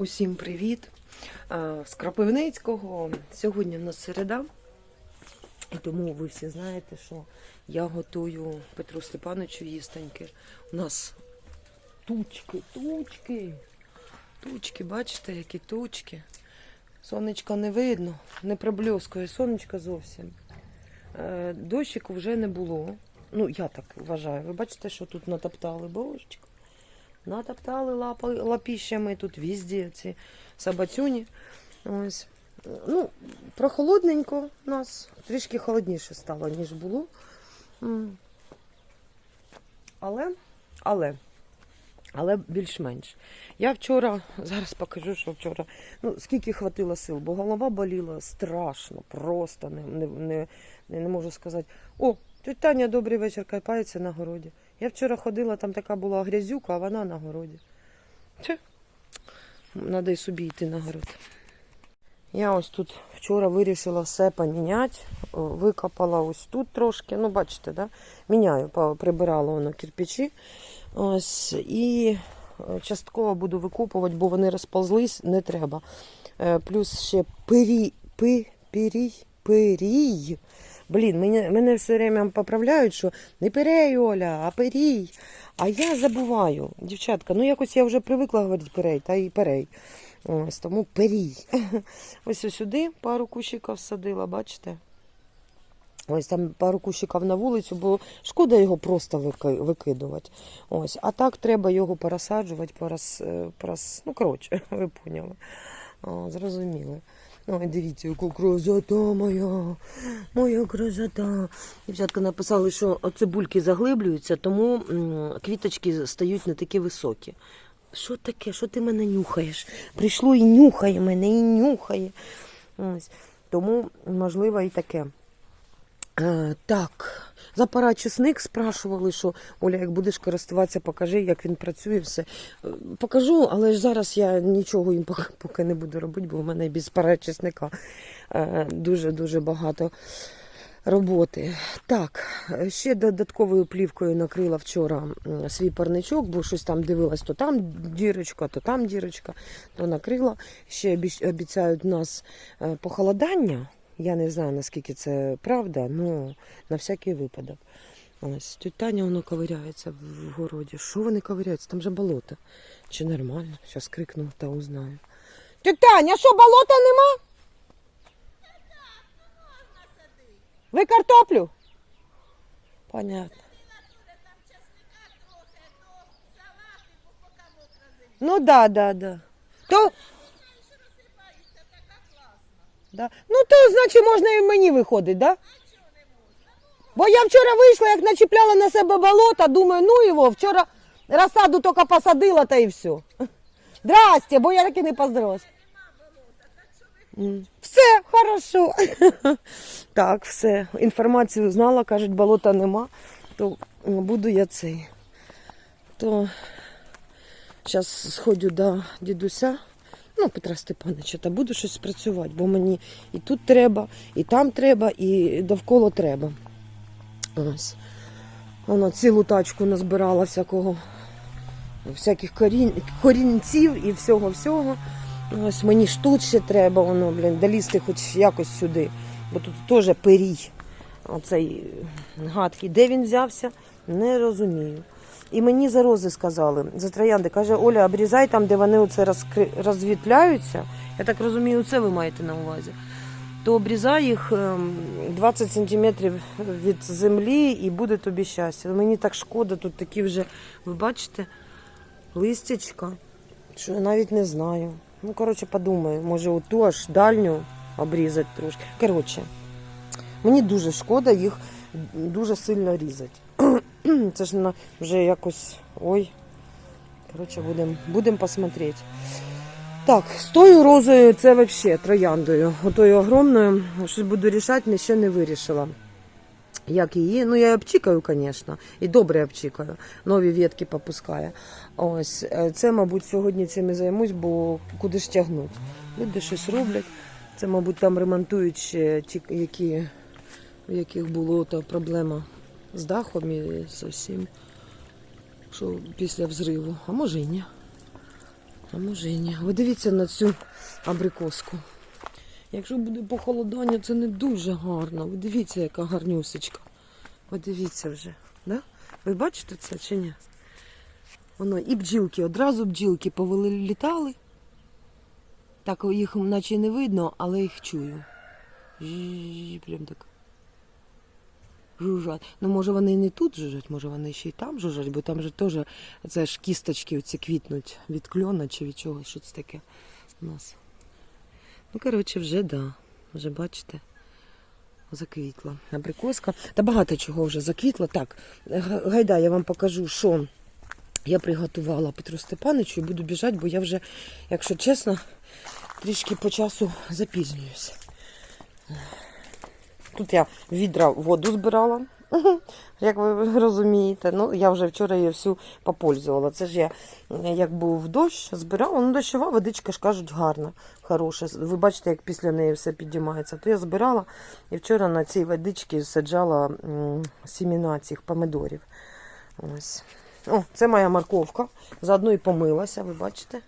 Усім привіт! З Кропивницького. Сьогодні в нас середа. І тому ви всі знаєте, що я готую Петру Степановичу їстеньки. У нас тучки, тучки. Тучки, бачите, які тучки. Сонечка не видно, не проблискує сонечка зовсім. Е, Дощику вже не було. Ну, я так вважаю. Ви бачите, що тут натоптали божечко. Натоптали лапи, лапіщами тут візді ці собацюні. Ось. Ну, прохолодненько у нас, трішки холодніше стало, ніж було. Але, але, але більш-менш. Я вчора, зараз покажу, що вчора, ну, скільки хватило сил, бо голова боліла страшно, просто не, не, не, не можу сказати. О, тетя Таня, добрий вечір, кайпається на городі. Я вчора ходила, там така була грязюка, а вона на городі. Че? Надо й собі йти на город. Я ось тут вчора вирішила все поміняти. Викопала ось тут трошки. Ну, бачите, да? міняю, прибирала воно кирпичі. Ось, і е, частково буду викопувати, бо вони розползлись, не треба. Е, Плюс ще пирій, пи, пирій, пирій. Блін, мене, мене все время поправляють, що не пирей, Оля, а пирій. А я забуваю, дівчатка, ну якось я вже привикла говорити пирей, та і перей. Ось тому перій. Ось сюди пару кущиків садила, бачите? Ось там пару кущиків на вулицю, бо шкода його просто викидувати. Ось, а так треба його пересаджувати, пораз, е, пораз... ну коротше, ви поняли. О, зрозуміли. Ой, дивіться, яку красота моя, моя красота. Дівчатка написали, що цибульки заглиблюються, тому квіточки стають не такі високі. Що таке? Що ти мене нюхаєш? Прийшло і нюхає мене, і нюхає. Ось. Тому, можливо, і таке. Е, так, за парачесник спрашували, що Оля, як будеш користуватися, покажи, як він працює, все. Е, Покажу, але ж зараз я нічого їм поки, поки не буду робити, бо в мене без парачесника е, дуже-дуже багато роботи. Так, ще додатковою плівкою накрила вчора свій парничок, бо щось там дивилась, то там дірочка, то там дірочка, то накрила. Ще обіцяють нас похолодання. Я не знаю, наскільки це правда, але на всякий випадок. Ось, тетя Таня воно ковиряється в городі. Що вони ковиряються? Там же болото. Чи нормально? Зараз крикну та узнаю. Таня, що болота нема? Ви картоплю? Понятно. Ну да, да, да. То... Да. Ну то значить можна і мені виходить, да? Бо я вчора вийшла, як начіпляла на себе болото, думаю, ну його, вчора розсаду тільки посадила та і все. Здрасте, бо я таки не поздоровалась. Все, хорошо. Так, все. Інформацію знала, кажуть, болота нема, то буду я цей. То зараз сходжу до дідуся, ну, Петра Степановича, та буду щось працювати, бо мені і тут треба, і там треба, і довкола треба. Ось. Вона цілу тачку назбирала всякого, всяких корінь, корінців і всього-всього. Ось мені ж тут ще треба, воно, блін, долізти хоч якось сюди, бо тут теж перій. Оцей гадкий. Де він взявся, не розумію. І мені за рози сказали, за троянди. Каже, Оля, обрізай там, де вони оце розкри... розвітляються. Я так розумію, це ви маєте на увазі. То обрізай їх ем, 20 сантиметрів від землі і буде тобі щастя. Мені так шкода, тут такі вже, ви бачите, листячка, що я навіть не знаю. Ну, коротше, подумаю, може оту аж дальню обрізати трошки. Коротше, мені дуже шкода їх дуже сильно різати. Це ж на вже якось. Ой. Коротше, будемо будем посмотрети. Так, з тою розою це взагалі трояндою. Отою огромною. Щось буду рішати, ще не вирішила. Як її, ну я обчікаю, звісно, і добре обчікаю, нові ветки попускає. Ось е, це, мабуть, сьогодні цим і займусь, бо куди ж тягнуть. Люди щось роблять. Це, мабуть, там ремонтують ще ті, які, у яких була проблема з дахом і з усім, що після взриву, а може і ні. А може і ні. Ви дивіться на цю абрикоску. Якщо буде похолодання, це не дуже гарно. Ви дивіться, яка гарнюсечка. Ви дивіться вже. Да? Ви бачите це чи ні? Воно і бджілки, одразу бджілки повели літали. Так їх наче не видно, але їх чую. Прям так. Жужжать. Ну, може, вони і не тут жужжать, може вони ще й там жужжать, бо там же теж це ж кісточки оці квітнуть від кльона чи від чогось, щось таке у нас. Ну, коротше, вже да. Вже бачите, заквітла. Абрикоска. Та багато чого вже заквітла. Так, гайда, я вам покажу, що я приготувала Петру Степановичу і буду біжати, бо я вже, якщо чесно, трішки по часу запізнююся. Тут я відра воду збирала, як ви розумієте. Ну, я вже вчора її всю попользувала. Це ж я, як був дощ, збирала. Ну, дощова водичка ж кажуть гарна, хороша. Ви бачите, як після неї все підіймається. То я збирала і вчора на цій водичці саджала сіміна цих помидорів. Ось. О, це моя морковка. Заодно і помилася, ви бачите?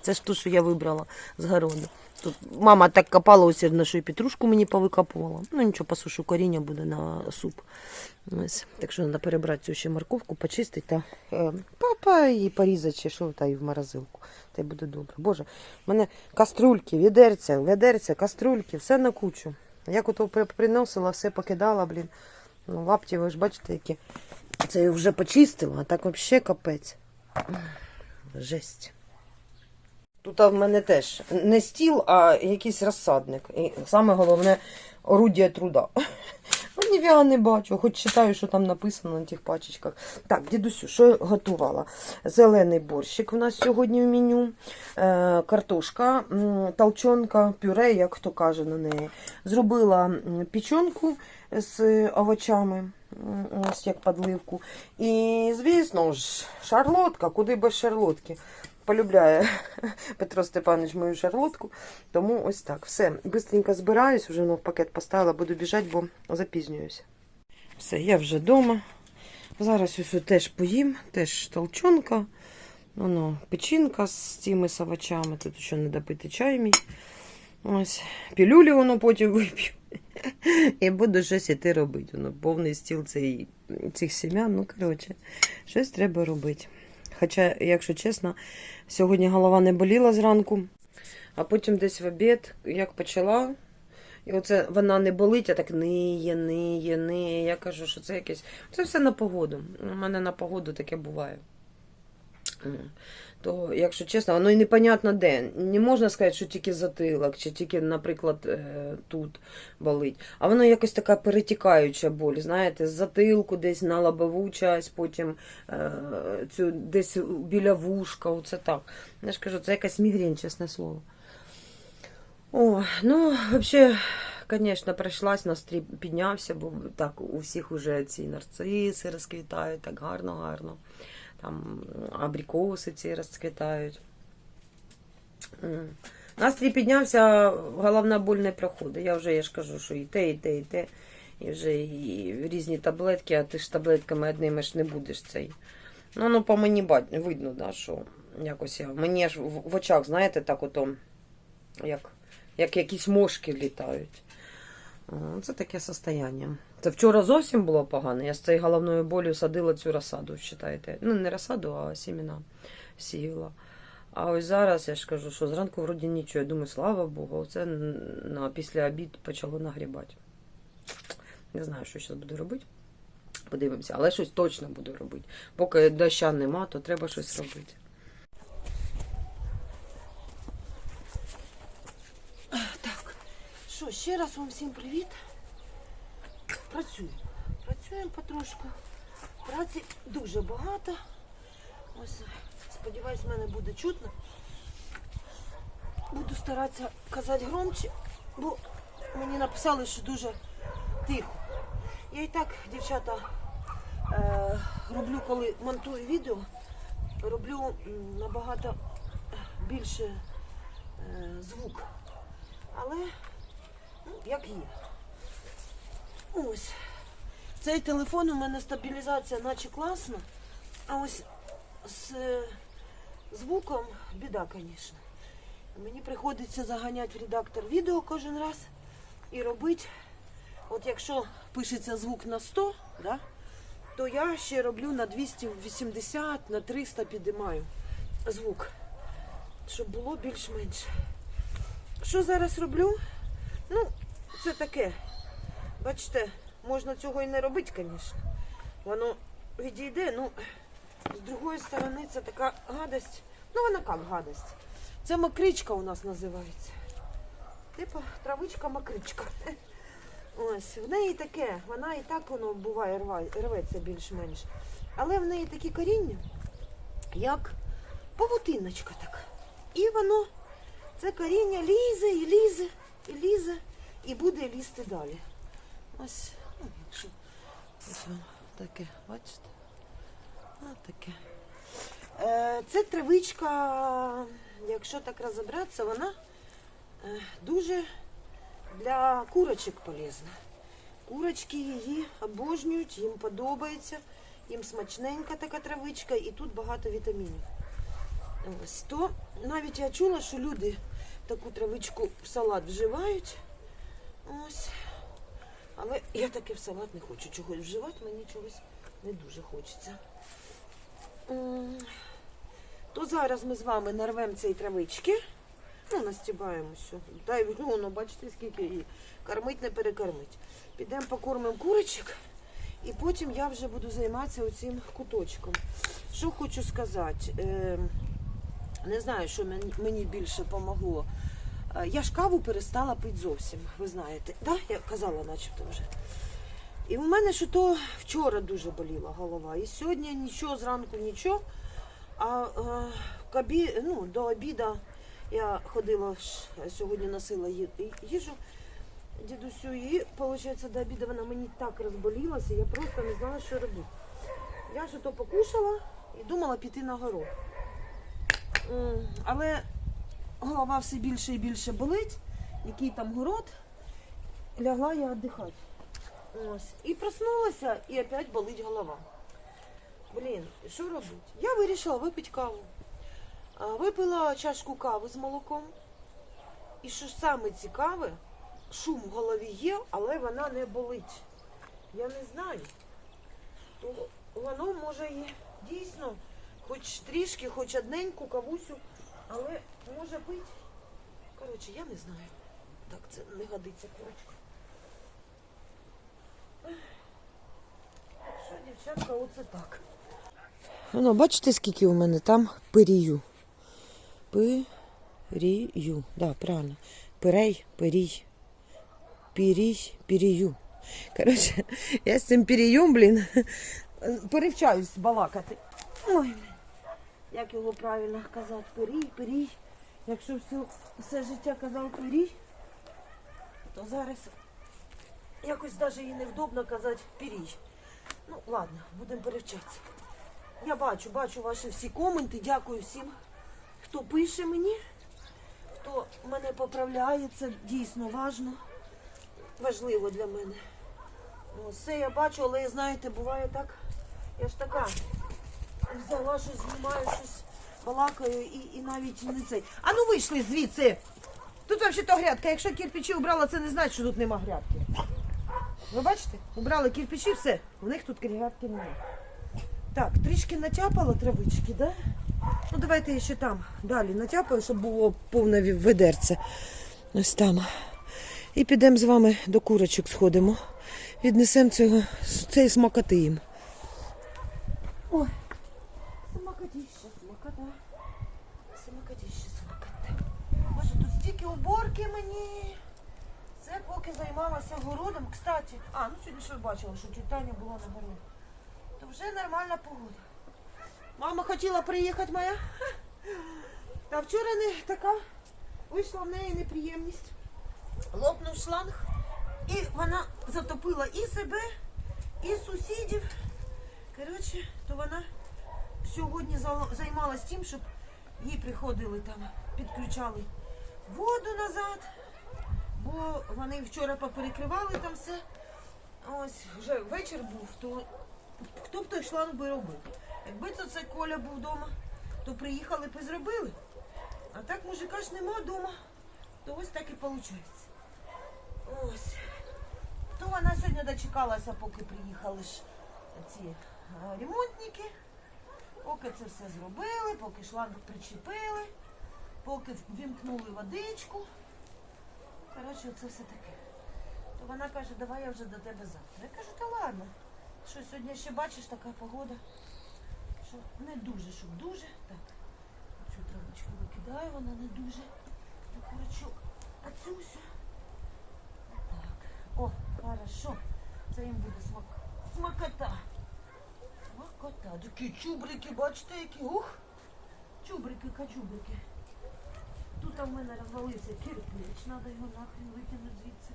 Це ж ту, що я вибрала з городу. Тут мама так копала усердно, що і петрушку мені повикопувала. Ну нічого, посушу коріння буде на суп. Ось. Так що треба перебрати цю ще морковку, почистити та е, папа і порізати, чи що, та і в морозилку. Та й буде добре. Боже, в мене каструльки, відерця, ведерця, каструльки, все на кучу. Як ото приносила, все покидала, блін. Ну, лапті, ви ж бачите, які. Це я вже почистила, а так взагалі капець. Жесть. Тут в мене теж не стіл, а якийсь розсадник. І саме головне орудія труда. Ну, ніфіга не бачу, хоч читаю, що там написано на тих пачечках. Так, дідусю, що я готувала? Зелений борщик у нас сьогодні в меню, е, картошка, толчонка, пюре, як хто каже на неї. Зробила м, печонку з овочами, ось як подливку. І, звісно ж, шарлотка, куди без шарлотки. Полюбляє Петро Степанович мою шарлотку. Тому ось так. Все, бистренько збираюсь, вже ну, пакет поставила, буду біжати, бо запізнююся. Все, я вже вдома. Зараз ось теж поїм, теж толчонка. Воно, печінка з цими овочами. Тут ще не допити чай мій. Ось. Пілюлі воно потім вип'ю. І буду щось іти робити. Воно повний стіл цей, цих сім'ян. Ну, коротше, щось треба робити. Хоча, якщо чесно, сьогодні голова не боліла зранку, а потім десь в обід, як почала, і оце вона не болить, а так ниє, ниє, ниє. Я кажу, що це якесь. Це все на погоду. У мене на погоду таке буває. То, якщо чесно, воно і непонятно де. Не можна сказати, що тільки затилок, чи тільки, наприклад, е, тут болить. А воно якось така перетікаюча боль, знаєте, з затилку десь на лобову часть, потім е, цю, десь біля вушка, оце так. Я ж кажу, це якась мігрень, чесне слово. О, ну, взагалі, звісно, пройшлась, настрій піднявся, бо так у всіх уже ці нарциси розквітають, так гарно-гарно. Там абрикоси ці розцвітають. Настрій піднявся, головна боль не проходить. Я вже я ж кажу, що і те, і те, і те. І вже і різні таблетки, а ти ж таблетками одними ж не будеш цей. Ну, ну по мені видно, да, що якось я. Мені ж в, в очах, знаєте, так ото, як, як якісь мошки літають. Це таке состояння. Це вчора зовсім було погано. Я з цією головною болю садила цю розсаду, вважаєте. Ну, не розсаду, а сімена сіяла. А ось зараз я ж кажу, що зранку вроді нічого. Я думаю, слава Богу, оце на, після обід почало нагрібати. Не знаю, що зараз буду робити. Подивимося, але щось точно буду робити. Поки доща нема, то треба щось робити. Так, що, ще раз вам всім привіт. Працюємо. Працюємо потрошку. Праці дуже багато. Ось, сподіваюсь, мене буде чутно. Буду старатися казати громче, бо мені написали, що дуже тихо. Я і так, дівчата, е, роблю, коли монтую відео, роблю набагато більше е, звук. Але як є. Ось. Цей телефон у мене стабілізація наче класна. А ось з звуком біда, звісно. Мені приходиться заганяти в редактор відео кожен раз і робити. От якщо пишеться звук на 100, да, то я ще роблю на 280, на 300 підіймаю звук, щоб було більш-менш. Що зараз роблю? Ну, це таке. Бачите, можна цього і не робити, звісно. Воно відійде, ну, з другої сторони, це така гадость. Ну, вона як гадость. Це макричка у нас називається. Типа травичка макричка. Ось, в неї таке, вона і так воно буває рветься більш-менш. Але в неї такі коріння, як павутиночка така. І воно, це коріння лізе і лізе, і лізе, і буде лізти далі. Ось, ну, якщо ось вам таке, бачите? Ось таке. Е, Це травичка, якщо так розібратися, вона е, дуже для курочок полезна. Курочки її обожнюють, їм подобається, їм смачненька така травичка і тут багато вітамінів. Ось то навіть я чула, що люди таку травичку в салат вживають. Ось. Але я таке в салат не хочу чогось вживати, мені чогось не дуже хочеться. То зараз ми з вами нарвемо цієї травички. Ну, настібаємося. Та й ну, бачите, скільки її. Кормить, не перекормить. Підемо покормимо курочок, і потім я вже буду займатися оцим куточком. Що хочу сказати. Не знаю, що мені, більше помогло. Е, Я ж каву перестала пити зовсім, ви знаєте. Да? Я казала, начебто вже. І у мене що то вчора дуже боліла голова. І сьогодні нічого, зранку нічого. А е, к ну, до обіду я ходила сьогодні носила їжу дідусю, і виходить, до обіду вона мені так розболілася, я просто не знала, що робити. Я ж то покушала і думала піти на город. М, Але голова все більше і більше болить. Який там город, лягла я віддихати. Ось. І проснулася, і опять болить голова. Блін, що робити? Я вирішила випити каву. Випила чашку кави з молоком. І що саме цікаве, шум в голові є, але вона не болить. Я не знаю. Воно може і дійсно, хоч трішки, хоч одненьку кавусю, але може бути. Коротше, я не знаю. Так, це не годиться, короче. Що, дівчатка, оце так. Ну, бачите, скільки у мене там пирію. Пирію. Да, правильно. Пирей, пирій. Пірій, пірію. Коротше, я з цим пірієм, блін, перевчаюсь балакати. Ой, блін. Як його правильно казати? Пирій, пирій. Якщо все, все життя казав пирій, то зараз якось навіть і невдобно казати пірій. Ну, ладно, будемо перевчатися. Я бачу, бачу ваші всі коменти. Дякую всім, хто пише мені, хто мене поправляє. Це дійсно важно, важливо для мене. Ну, Все я бачу, але знаєте, буває так. Я ж така взяла щось, знімаю щось, балакаю і, і навіть не цей. А ну вийшли звідси. Тут взагалі-то грядка. Якщо кирпичі убрала, це не значить, що тут нема грядки. Ви бачите? Убрали кирпичі, все. У них тут грядки немає. Так, трішки натяпала травички, да? Ну давайте я ще там далі натяпаю, щоб було повне ведерце. Ось там. І підемо з вами до курочок сходимо. Віднесемо цей смакоти їм. Ой, смакотіще, смакота. Смакотіще, смакота. Боже, тут уборки мені. Це поки займалася городом. Кстати, а, ну сьогодні ж ви бачили, що тітя Таня була на городі то вже нормальна погода. Мама хотіла приїхати моя. Та вчора не така вийшла в неї неприємність. Лопнув шланг, і вона затопила і себе, і сусідів. Коротше, то вона сьогодні за- займалась тим, щоб їй приходили там, підключали воду назад, бо вони вчора поперекривали там все. Ось вже вечір був, то хто б той шланг би робив? Якби це, це Коля був вдома, то приїхали б і зробили. А так мужика ж нема вдома, то ось так і виходить. Ось. То вона сьогодні дочекалася, поки приїхали ж ці е, ремонтники, поки це все зробили, поки шланг причепили, поки вімкнули водичку. Коротше, це все таке. То вона каже, давай я вже до тебе завтра. Я кажу, та ладно. Що сьогодні ще бачиш така погода, що не дуже, щоб дуже. Так, цю травичку викидаю, вона не дуже. Так, курочок. А цю всю. Так. О, хорошо. Це їм буде смак... смакота. Смакота. Такі чубрики, бачите, які. Ух! Чубрики, качубрики. Тут у мене розвалився кирпич, треба його нахрен викинути звідси.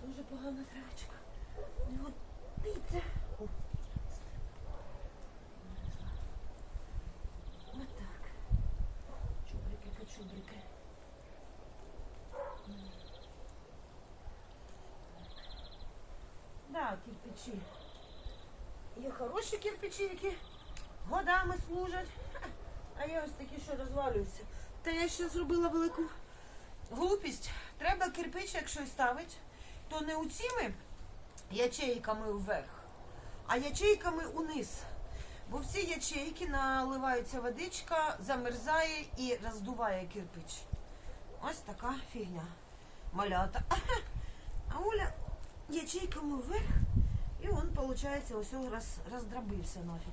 Це дуже погана травочка. Не годиться. О. Ось так. Чубрики, качубрики. Да, кирпичі. Є хороші кирпичі, які годами служать. А є ось такі, що розвалюються. Та я ще зробила велику глупість. Треба кирпич, якщо ставить, то не у цими ячейками вверх, а ячейками униз. Бо всі ячейки наливається водичка, замерзає і роздуває кирпич. Ось така фігня. Малята. А Оля ячейками вверх, і він, виходить, ось роз, роздробився нафіг.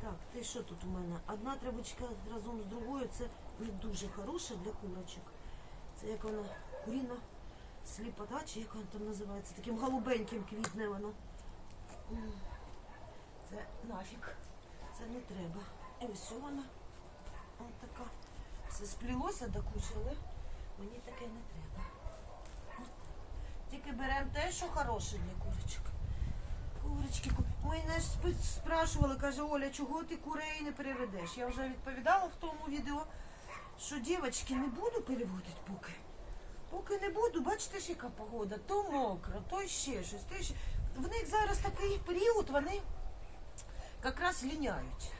Так, ти що тут у мене? Одна тряпочка разом з другою, це дуже хороше для курочок. Це як вона куріна сліпота, чи як вона там називається, таким голубеньким квітне воно. Це нафіг. Це не треба. І ось вона. Ось така. Все сплілося до кучі, але мені таке не треба. Тільки беремо те, що хороше для курочок. Курочки, ку- Ой, нас спрашували, каже, Оля, чого ти курей не переведеш? Я вже відповідала в тому відео, що дівчатки не буду переводити поки. Поки не буду, бачите ж, яка погода, то мокро, то ще щось, то ще. В них зараз такий період, вони якраз ліняють.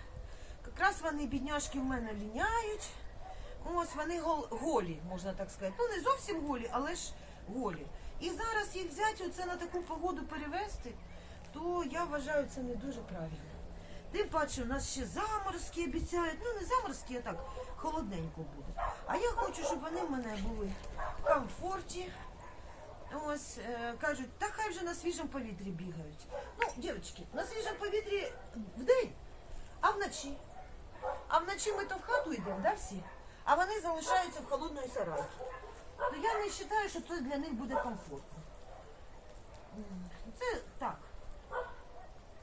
Якраз вони, бідняшки, в мене ліняють. Ось вони гол- голі, можна так сказати. Ну, не зовсім голі, але ж голі. І зараз їх взяти оце на таку погоду перевести, то я вважаю це не дуже правильно. Тим паче, у нас ще заморозки обіцяють. Ну, не заморозки, а так, холодненько буде. А я хочу, щоб вони в мене були в комфорті. Ось е, кажуть, та хай вже на свіжому повітрі бігають. Ну, дівчатки, на свіжому повітрі вдень, а вночі. А вночі ми то в хату йдемо, да, всі? А вони залишаються в холодної сарайці. То я не вважаю, що це для них буде комфортно. Це так.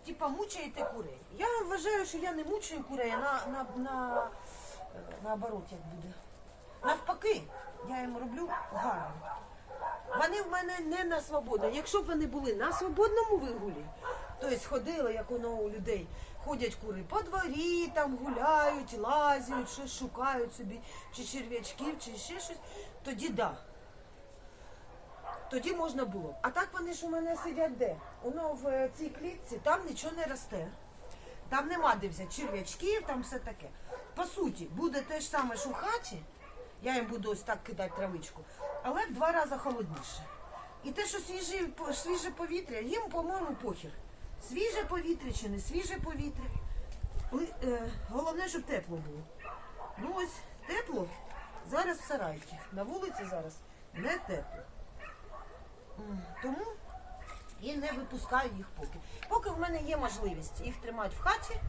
Типа мучаєте курей. Я вважаю, що я не мучаю курей, на, на, на, е, наоборот, як буде. Навпаки, я їм роблю гарно. Вони в мене не на свободі. Якщо б вони були на свободному вигулі, тобто ходили, як воно у людей, ходять кури по дворі, там гуляють, лазять, щось шукають собі, чи черв'ячків, чи ще щось, тоді да. Тоді можна було. А так вони ж у мене сидять де? Воно в е, цій клітці, там нічого не росте. Там нема де черв'ячків, там все таке. По суті, буде те ж саме, що в хаті. Я їм буду ось так кидати травичку, але в два рази холодніше. І те, що свіже, свіже повітря, їм, по-моєму, похір. Свіже повітря чи не свіже повітря. Е, головне, щоб тепло було. Ну ось тепло зараз в сарайці. На вулиці зараз не тепло. Тому і не випускаю їх поки. Поки в мене є можливість їх тримати в хаті,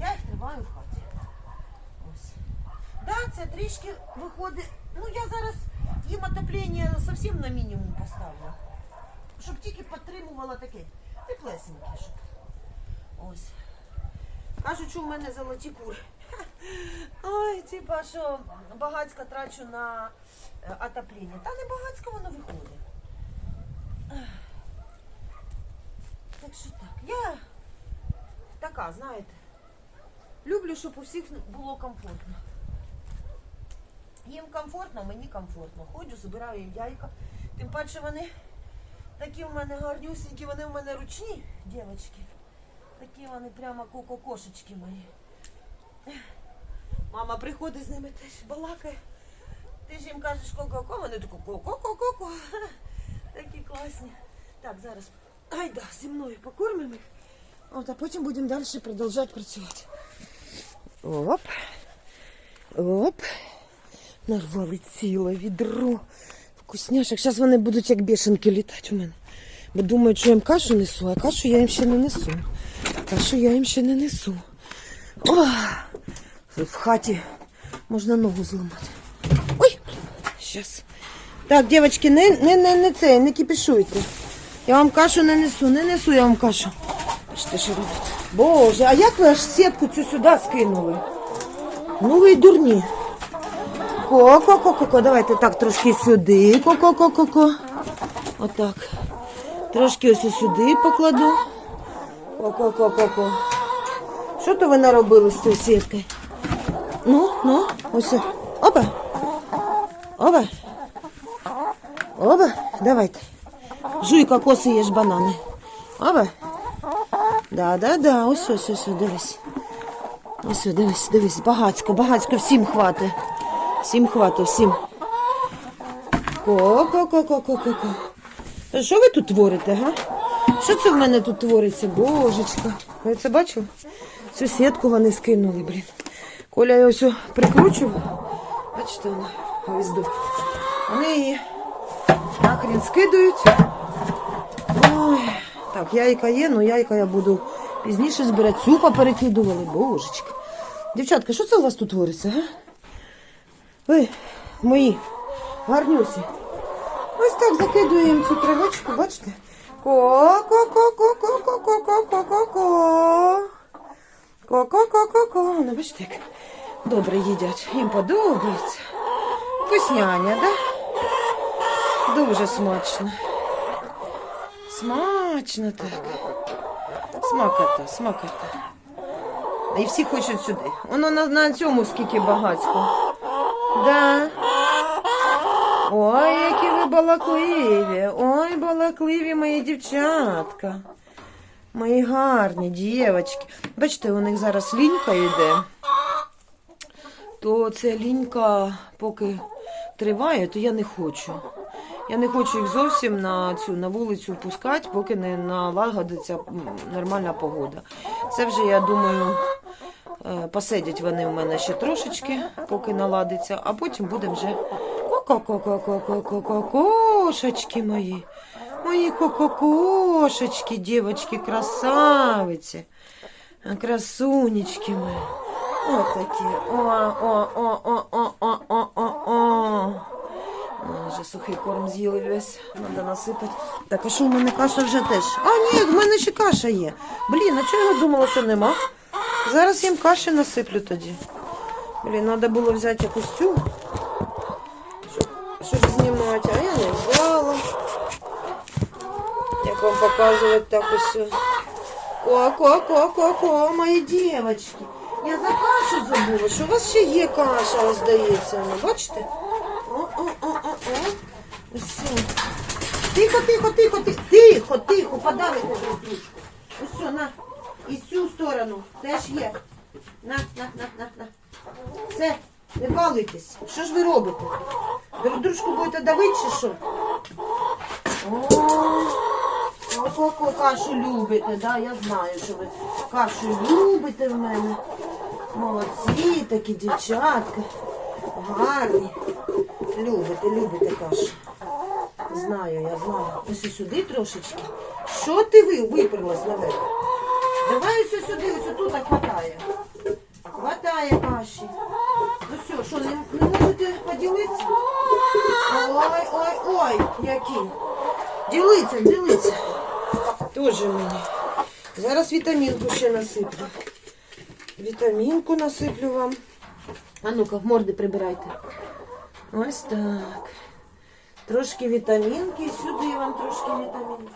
я їх тримаю в хаті. Ось. Да, це трішки виходить. Ну я зараз їм отоплення зовсім на мінімум поставлю. Щоб тільки підтримувала таке теплесеньке. Щоб. Ось. Кажуть, що в мене золоті кури. Ой, типа, що багацька трачу на е, отоплення. Та не багацько воно виходить. Так що так. Я така, знаєте, люблю, щоб у всіх було комфортно. Їм комфортно, мені комфортно. Ходжу, збираю яйка. Тим паче вони такі в мене гарнюсінькі, вони в мене ручні, дівчатки. Такі вони прямо коко-кошечки мої. Мама приходить з ними теж балакає. Ти ж їм кажеш ко-ко-ко, вони тако ко-ко-ко-ко. Такі класні. Так, зараз. Айда, зі мною покормимо. От, а потім будемо далі продовжувати працювати. Оп. Оп. Нарвали ціле відро. Вкусняшок. Зараз вони будуть як бішенки літати у мене. Бо думають, що я їм кашу несу, а кашу я їм ще не несу. Кашу я їм ще не несу. О! В хаті можна ногу зламати. Ой! Щас. Так, дівчатки, не, не, не, не це, не кипішуйте. Я вам кашу не несу, не несу я вам кашу. Бачите, що робите? Боже, а як ви аж сітку цю сюди скинули? Ну ви й дурні. Ко-ко-ко-ко, давайте так трошки сюди. Ко-ко-ко-ко-ко. Отак. Трошки ось сюди покладу. Ко-ко-ко-ко-ко. Що то ви наробили з цією сіткою? Ну, ну, ось. Опа. Опа. Опа. Давайте. Жуй кокоси, їж банани. Опа. Да, да, да. Ось, ось, ось, дивись. Ось, дивись, дивись. Багацько, багацько, всім хватить. Всім хватить, всім. Ко-ко-ко-ко-ко-ко-ко. Що ви тут творите, га? Що це в мене тут твориться? Божечка. Ви це бачили? Цю сітку вони скинули, блін. Коля я ось прикручу. Бачите, вона гвізду. Вони її нахрен скидають. Ой. Так, яйка є, ну яйка я буду пізніше збирати. Цю поперекидували, божечка. Дівчатка, що це у вас тут твориться, га? Ви, мої гарнюсі. Ось так закидуємо цю травичку, бачите? Ко-ко-ко-ко-ко-ко-ко-ко-ко. Ко-ко-ко-ко-ко. Ну, бачите, як добре їдять. Їм подобається. Вкусняня, да? Дуже смачно. Смачно так. Смакота, смакота. І всі хочуть сюди. Воно на, на цьому скільки багатсько. Да. Ой, які ви балакливі. Ой, балакливі мої дівчатка. Мої гарні дівчатки. Бачите, у них зараз лінька йде. То ця лінька поки триває, то я не хочу. Я не хочу їх зовсім на цю на вулицю пускати, поки не налагодиться нормальна погода. Це вже, я думаю, е, посидять вони у мене ще трошечки, поки наладиться, а потім будемо вже ко-ко-ко-ко-ко-ко-ко-кошечки мої. Мої ко-ко-кошечки, дівочки, красавиці. Красунечки мої. Ось такі. О-о-о-о-о-о-о-о. У мене вже сухий корм з'їли весь, треба насипати. Так, а що в мене каша вже теж? А, ні, в мене ще каша є. Блін, а чого я думала, що нема? Зараз їм каші насиплю тоді. Блін, треба було взяти якусь цю, щоб, знімати, а я не взяла. Як вам показувати так ось. Ко-ко-ко-ко-ко, мої дівчатки. Я за кашу забула, що у вас ще є каша, здається. Ну, бачите? О-о-о-о-о. Все. Тихо, тихо, тихо, тихо, тихо, тихо, подали. Ось все, на. І цю сторону теж є. На, на, на, на, на. Все, не балуйтесь. Що ж ви робите? Друг дружку будете давити чи що? О, Oko кашу любите, да? я знаю, що ви кашу любите в мене. Молодці такі дівчатка. Гарні. Любите, любите кашу. Знаю, я знаю. Ось сюди трошечки. Що ти ви виперлась наверх? Давай ось сюди, ось тут хватає. Хватає каші. Ну все, що, не, не можете поділитися? Ой, ой, ой, які. Ділиться, ділиться. Тоже мені. Зараз вітамінку ще насиплю. Вітамінку насиплю вам. А ну-ка, морди прибирайте. Ось так. Трошки вітамінки, сюди вам трошки вітамінки.